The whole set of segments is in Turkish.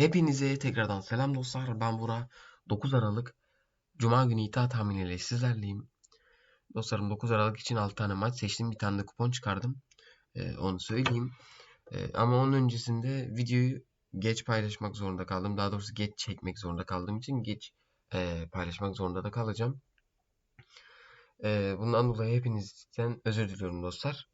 Hepinize tekrardan selam dostlar. Ben Bura. 9 Aralık Cuma günü iddia tahminiyle sizlerleyim. Dostlarım 9 Aralık için 6 tane maç seçtim. Bir tane de kupon çıkardım. Ee, onu söyleyeyim. Ee, ama onun öncesinde videoyu geç paylaşmak zorunda kaldım. Daha doğrusu geç çekmek zorunda kaldığım için geç e, paylaşmak zorunda da kalacağım. Ee, bundan dolayı hepinizden özür diliyorum dostlar.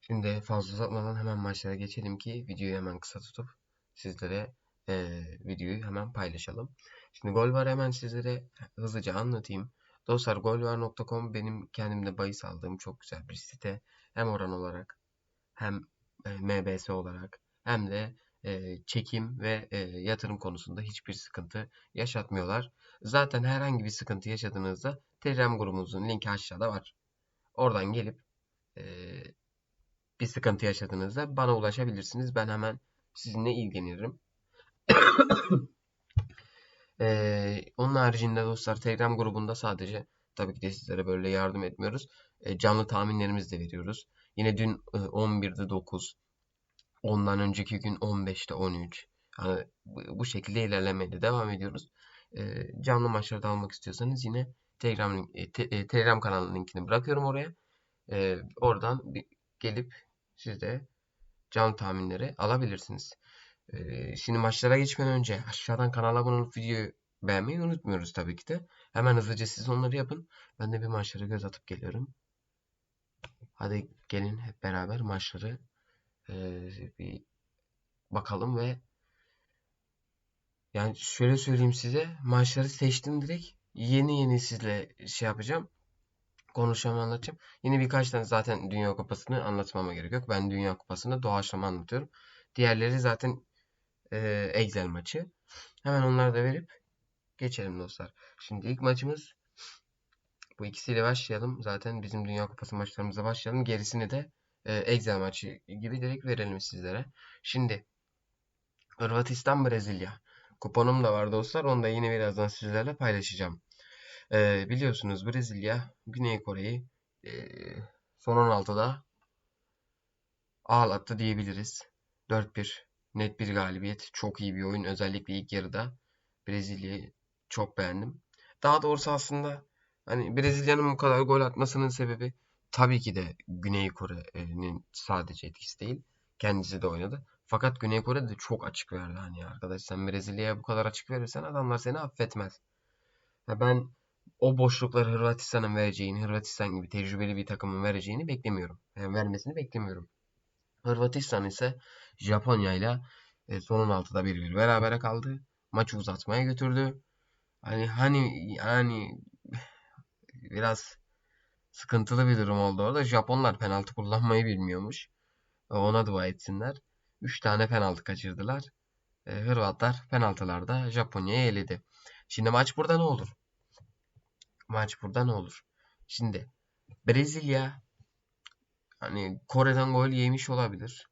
Şimdi fazla uzatmadan hemen maçlara geçelim ki videoyu hemen kısa tutup sizlere e, videoyu hemen paylaşalım. Şimdi gol var hemen sizlere hızlıca anlatayım. Dostlar golvar.com benim kendimde bahis aldığım çok güzel bir site. Hem oran olarak hem e, MBS olarak hem de e, çekim ve e, yatırım konusunda hiçbir sıkıntı yaşatmıyorlar. Zaten herhangi bir sıkıntı yaşadığınızda Telegram grubumuzun linki aşağıda var. Oradan gelip e, bir sıkıntı yaşadığınızda bana ulaşabilirsiniz. Ben hemen sizinle ilgilenirim. ee, onun haricinde dostlar Telegram grubunda sadece tabii ki de sizlere böyle yardım etmiyoruz. E, canlı tahminlerimizi de veriyoruz. Yine dün e, 11'de 9, ondan önceki gün 15'te 13. Yani bu, şekilde ilerlemeye de devam ediyoruz. E, canlı maçlarda almak istiyorsanız yine Telegram e, te, e, Telegram kanalının linkini bırakıyorum oraya. E, oradan bir, gelip siz de canlı tahminleri alabilirsiniz. Ee, şimdi maçlara geçmeden önce aşağıdan kanala abone olup videoyu beğenmeyi unutmuyoruz tabii ki de. Hemen hızlıca siz onları yapın. Ben de bir maçlara göz atıp geliyorum. Hadi gelin hep beraber maçları e, bir bakalım ve yani şöyle söyleyeyim size maçları seçtim direkt. Yeni yeni sizle şey yapacağım. Konuşacağım anlatacağım. Yine birkaç tane zaten Dünya Kupası'nı anlatmama gerek yok. Ben Dünya Kupası'nda doğaçlama anlatıyorum. Diğerleri zaten e, Excel maçı. Hemen onları da verip geçelim dostlar. Şimdi ilk maçımız bu ikisiyle başlayalım. Zaten bizim Dünya Kupası maçlarımıza başlayalım. Gerisini de e, Excel maçı gibi direkt verelim sizlere. Şimdi Hırvatistan Brezilya. Kuponum da var dostlar. Onu da yine birazdan sizlerle paylaşacağım. E, biliyorsunuz Brezilya Güney Kore'yi e, son 16'da ağlattı diyebiliriz. 4-1 net bir galibiyet. Çok iyi bir oyun. Özellikle ilk yarıda Brezilya'yı çok beğendim. Daha doğrusu aslında hani Brezilya'nın bu kadar gol atmasının sebebi tabii ki de Güney Kore'nin sadece etkisi değil. Kendisi de oynadı. Fakat Güney Kore de çok açık verdi hani arkadaş sen Brezilya'ya bu kadar açık verirsen adamlar seni affetmez. Ya ben o boşlukları Hırvatistan'ın vereceğini, Hırvatistan gibi tecrübeli bir takımın vereceğini beklemiyorum. Yani vermesini beklemiyorum. Hırvatistan ise Japonya ile e, son 16'da 1-1 berabere kaldı. Maçı uzatmaya götürdü. Hani hani yani biraz sıkıntılı bir durum oldu orada. Japonlar penaltı kullanmayı bilmiyormuş. Ona dua etsinler. 3 tane penaltı kaçırdılar. E, Hırvatlar penaltılarda Japonya'yı eledi. Şimdi maç burada ne olur? Maç burada ne olur? Şimdi Brezilya hani Kore'den gol yemiş olabilir.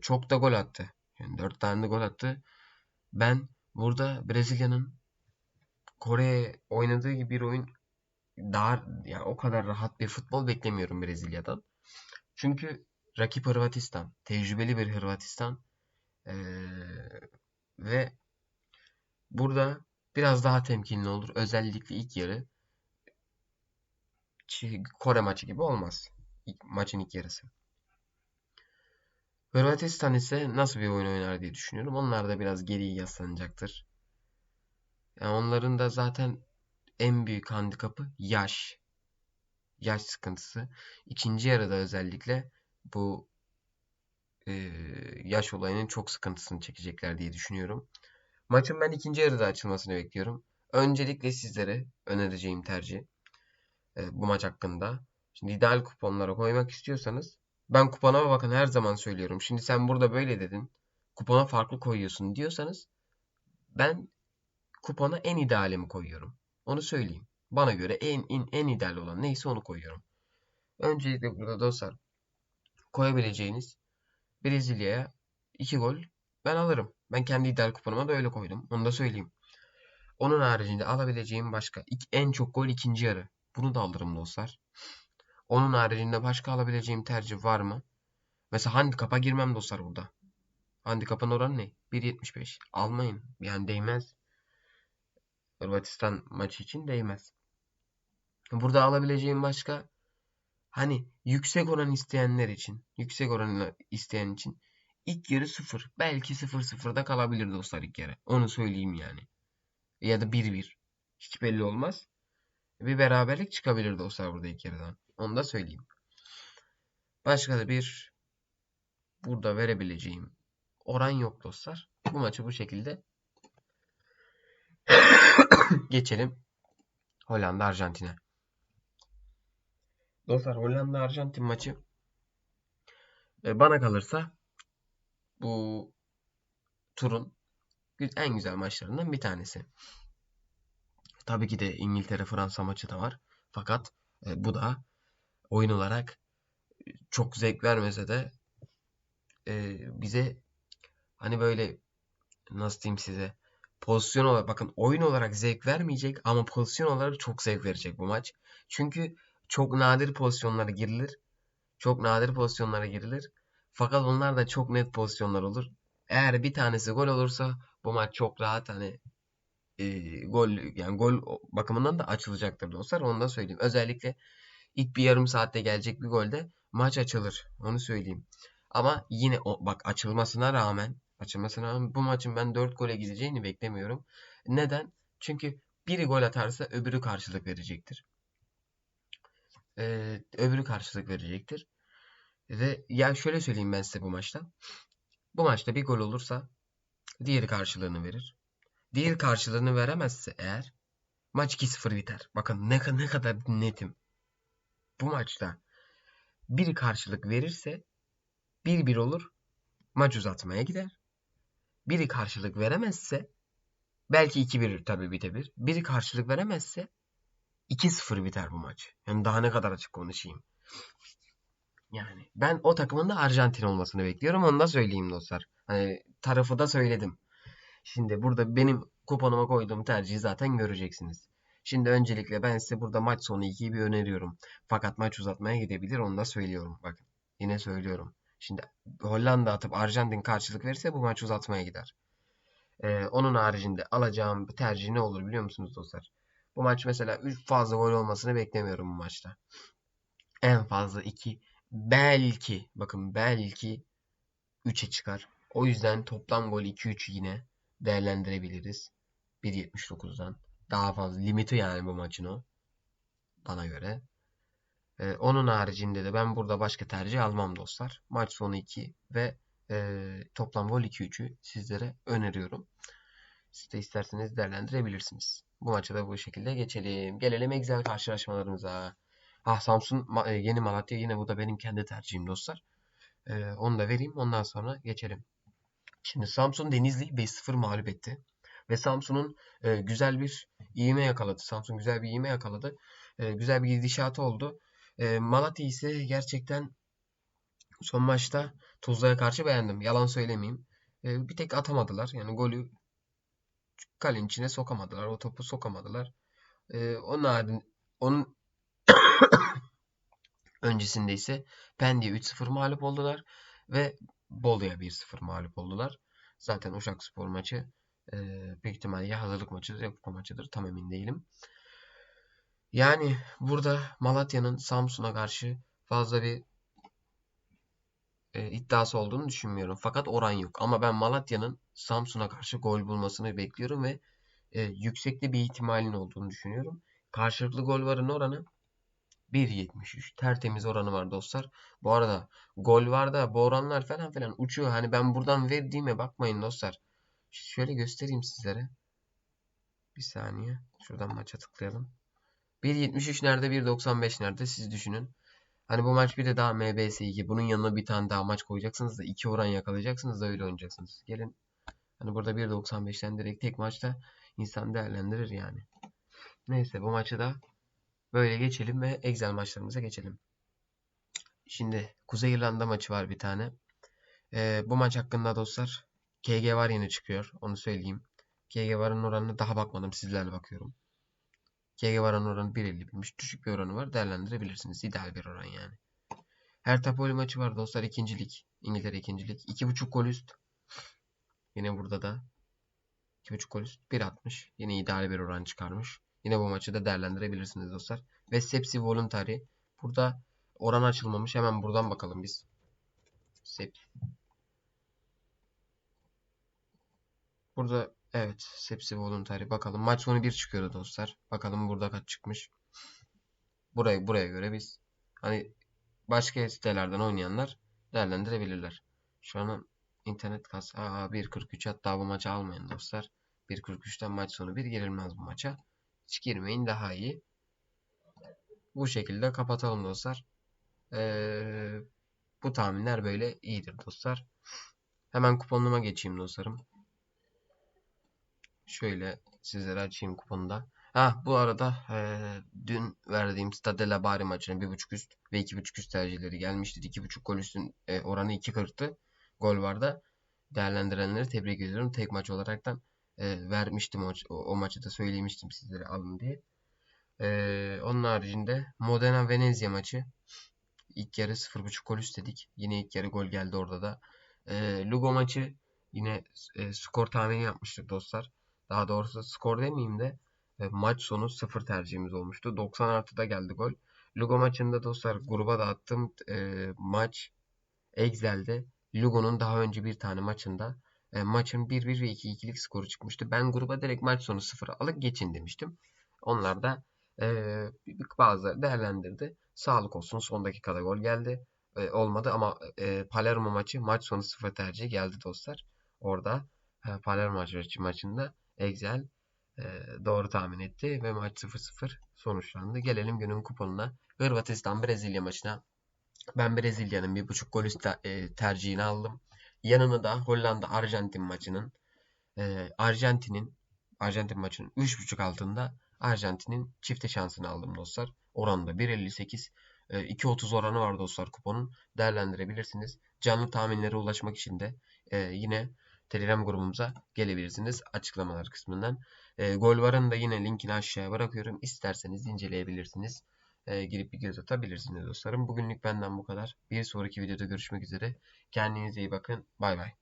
Çok da gol attı. Yani 4 tane de gol attı. Ben burada Brezilya'nın Kore'ye oynadığı gibi bir oyun daha yani o kadar rahat bir futbol beklemiyorum Brezilya'dan. Çünkü rakip Hırvatistan. Tecrübeli bir Hırvatistan. Ee, ve burada biraz daha temkinli olur. Özellikle ilk yarı Kore maçı gibi olmaz. İlk, maçın ilk yarısı. Hırvatistan ise nasıl bir oyun oynar diye düşünüyorum. Onlar da biraz geriye yaslanacaktır. Yani onların da zaten en büyük handikapı yaş. Yaş sıkıntısı. İkinci yarıda özellikle bu e, yaş olayının çok sıkıntısını çekecekler diye düşünüyorum. Maçın ben ikinci yarıda açılmasını bekliyorum. Öncelikle sizlere önereceğim tercih e, bu maç hakkında. Şimdi ideal kuponlara koymak istiyorsanız ben kupona bakın her zaman söylüyorum. Şimdi sen burada böyle dedin. Kupona farklı koyuyorsun diyorsanız ben kupona en idealimi koyuyorum. Onu söyleyeyim. Bana göre en en, en ideal olan neyse onu koyuyorum. Öncelikle burada dostlar koyabileceğiniz Brezilya'ya 2 gol ben alırım. Ben kendi ideal kuponuma da öyle koydum. Onu da söyleyeyim. Onun haricinde alabileceğim başka en çok gol ikinci yarı. Bunu da alırım dostlar. Onun haricinde başka alabileceğim tercih var mı? Mesela handikapa girmem dostlar burada. Handikapın oranı ne? 1.75. Almayın. Yani değmez. Hırvatistan maçı için değmez. Burada alabileceğim başka hani yüksek oran isteyenler için, yüksek oran isteyen için ilk yarı 0. Belki 0-0'da kalabilir dostlar ilk yarı. Onu söyleyeyim yani. Ya da 1-1. Hiç belli olmaz. Bir beraberlik çıkabilir dostlar burada ilk yarıdan. Onu da söyleyeyim. Başka da bir burada verebileceğim oran yok dostlar. Bu maçı bu şekilde geçelim. Hollanda Arjantin'e. Dostlar Hollanda Arjantin maçı e, bana kalırsa bu turun en güzel maçlarından bir tanesi. Tabii ki de İngiltere Fransa maçı da var. Fakat e, bu da oyun olarak çok zevk vermese de e, bize hani böyle nasıl diyeyim size pozisyon olarak bakın oyun olarak zevk vermeyecek ama pozisyon olarak çok zevk verecek bu maç. Çünkü çok nadir pozisyonlara girilir. Çok nadir pozisyonlara girilir. Fakat onlar da çok net pozisyonlar olur. Eğer bir tanesi gol olursa bu maç çok rahat hani e, gol yani gol bakımından da açılacaktır dostlar. Onu da söyleyeyim. Özellikle ilk bir yarım saatte gelecek bir golde maç açılır. Onu söyleyeyim. Ama yine o, bak açılmasına rağmen açılmasına rağmen bu maçın ben 4 gole gideceğini beklemiyorum. Neden? Çünkü biri gol atarsa öbürü karşılık verecektir. Ee, öbürü karşılık verecektir. Ve ya şöyle söyleyeyim ben size bu maçta. Bu maçta bir gol olursa diğeri karşılığını verir. Diğer karşılığını veremezse eğer maç 2-0 biter. Bakın ne, ne kadar netim. Bu maçta bir karşılık verirse 1-1 olur. Maç uzatmaya gider. Biri karşılık veremezse belki 2-1 tabii bitebilir. Biri karşılık veremezse 2-0 biter bu maç. Yani daha ne kadar açık konuşayım. Yani ben o takımın da Arjantin olmasını bekliyorum. Onu da söyleyeyim dostlar. Hani tarafı da söyledim. Şimdi burada benim kuponuma koyduğum tercihi zaten göreceksiniz. Şimdi öncelikle ben size burada maç sonu 2'yi bir öneriyorum. Fakat maç uzatmaya gidebilir onu da söylüyorum. Bakın yine söylüyorum. Şimdi Hollanda atıp Arjantin karşılık verirse bu maç uzatmaya gider. Ee, onun haricinde alacağım bir tercih ne olur biliyor musunuz dostlar? Bu maç mesela 3 fazla gol olmasını beklemiyorum bu maçta. En fazla 2 belki bakın belki 3'e çıkar. O yüzden toplam gol 2-3 yine değerlendirebiliriz. 1.79'dan. Daha fazla limiti yani bu maçın o. Bana göre. Ee, onun haricinde de ben burada başka tercih almam dostlar. Maç sonu 2 ve e, toplam gol 2-3'ü sizlere öneriyorum. Siz de isterseniz değerlendirebilirsiniz. Bu maçı da bu şekilde geçelim. Gelelim Excel karşılaşmalarımıza. Ah Samsun e, yeni Malatya yine bu da benim kendi tercihim dostlar. Ee, onu da vereyim ondan sonra geçelim. Şimdi Samsun Denizli'yi 5-0 mağlup etti. Ve Samsun'un e, güzel bir iğme yakaladı. Samsun güzel bir iğme yakaladı. E, güzel bir gidişatı oldu. E, Malatya ise gerçekten son maçta Tuzla'ya karşı beğendim. Yalan söylemeyeyim. E, bir tek atamadılar. Yani golü kalenin içine sokamadılar. O topu sokamadılar. E, onun, onun öncesinde ise Pendik'e 3-0 mağlup oldular. Ve Bolu'ya 1-0 mağlup oldular. Zaten Uşak Spor maçı e, büyük ihtimalle ya hazırlık maçıdır ya kupa maçıdır. Tam emin değilim. Yani burada Malatya'nın Samsun'a karşı fazla bir e, iddiası olduğunu düşünmüyorum. Fakat oran yok. Ama ben Malatya'nın Samsun'a karşı gol bulmasını bekliyorum ve e, yüksekte bir ihtimalin olduğunu düşünüyorum. Karşılıklı gol varın oranı 1.73. Tertemiz oranı var dostlar. Bu arada gol var da bu oranlar falan filan uçuyor. Hani ben buradan verdiğime bakmayın dostlar. Şöyle göstereyim sizlere. Bir saniye. Şuradan maça tıklayalım. 1.73 nerede 1.95 nerede siz düşünün. Hani bu maç bir de daha MBS2. Bunun yanına bir tane daha maç koyacaksınız da iki oran yakalayacaksınız da öyle oynayacaksınız. Gelin. Hani burada 1.95'ten direkt tek maçta insan değerlendirir yani. Neyse bu maçı da Böyle geçelim ve Excel maçlarımıza geçelim. Şimdi Kuzey İrlanda maçı var bir tane. Ee, bu maç hakkında dostlar KG var yine çıkıyor. Onu söyleyeyim. KG varın oranına daha bakmadım. Sizlerle bakıyorum. KG varın oranı 1.51'miş. Düşük bir oranı var. Değerlendirebilirsiniz. İdeal bir oran yani. Her Tapoli maçı var dostlar. ikincilik. İngiltere ikincilik. 2.5 gol üst. Yine burada da 2.5 gol üst 1.60. Yine ideal bir oran çıkarmış. Yine bu maçı da değerlendirebilirsiniz dostlar. Ve Sepsi Voluntary. Burada oran açılmamış. Hemen buradan bakalım biz. Sep. Burada evet Sepsi Voluntary. Bakalım maç sonu 1 çıkıyordu dostlar. Bakalım burada kaç çıkmış. Burayı buraya göre biz hani başka sitelerden oynayanlar değerlendirebilirler. Şu an internet kas aa 1.43 hatta bu maçı almayın dostlar. 1.43'ten maç sonu 1 girilmez bu maça. Hiç girmeyin daha iyi. Bu şekilde kapatalım dostlar. Ee, bu tahminler böyle iyidir dostlar. Hemen kuponlama geçeyim dostlarım. Şöyle sizlere açayım kuponda. Ha bu arada e, dün verdiğim Stade La Bari maçının 1.5 üst ve 2.5 üst tercihleri gelmişti. 2.5 gol üstün e, oranı 2.40'tı. Gol vardı. Değerlendirenleri tebrik ediyorum. Tek maç olaraktan e, vermiştim o, o maçı da söylemiştim sizlere alın diye. E, onun haricinde Modena Venezia maçı ilk yarı 0.5 gol üst dedik. Yine ilk yarı gol geldi orada da. E, Lugo maçı yine e, skor tahmini yapmıştık dostlar. Daha doğrusu skor demeyeyim de e, maç sonu 0 tercihimiz olmuştu. 90 artıda geldi gol. Lugo maçında dostlar gruba dağıttım e, maç Excel'de Lugo'nun daha önce bir tane maçında e, maçın 1-1 ve 2-2'lik skoru çıkmıştı. Ben gruba direkt maç sonu 0 alıp geçin demiştim. Onlar da e, bazıları değerlendirdi. Sağlık olsun son dakikada gol geldi. E, olmadı ama e, Palermo maçı maç sonu 0 tercih geldi dostlar. Orada e, Palermo maçı maçında Excel e, doğru tahmin etti ve maç 0-0 sonuçlandı. Gelelim günün kuponuna. Hırvatistan Brezilya maçına. Ben Brezilya'nın 1.5 gol üst e, tercihini aldım. Yanına da Hollanda Arjantin maçının e, Arjantin'in Arjantin maçının 3.5 altında Arjantin'in çifte şansını aldım dostlar. Oranında 1.58 e, 2.30 oranı var dostlar kuponun. Değerlendirebilirsiniz. Canlı tahminlere ulaşmak için de e, yine Telegram grubumuza gelebilirsiniz açıklamalar kısmından. E, Golvar'ın da yine linkini aşağıya bırakıyorum. İsterseniz inceleyebilirsiniz. E, girip bir göz atabilirsiniz dostlarım. Bugünlük benden bu kadar. Bir sonraki videoda görüşmek üzere. Kendinize iyi bakın. Bay bay.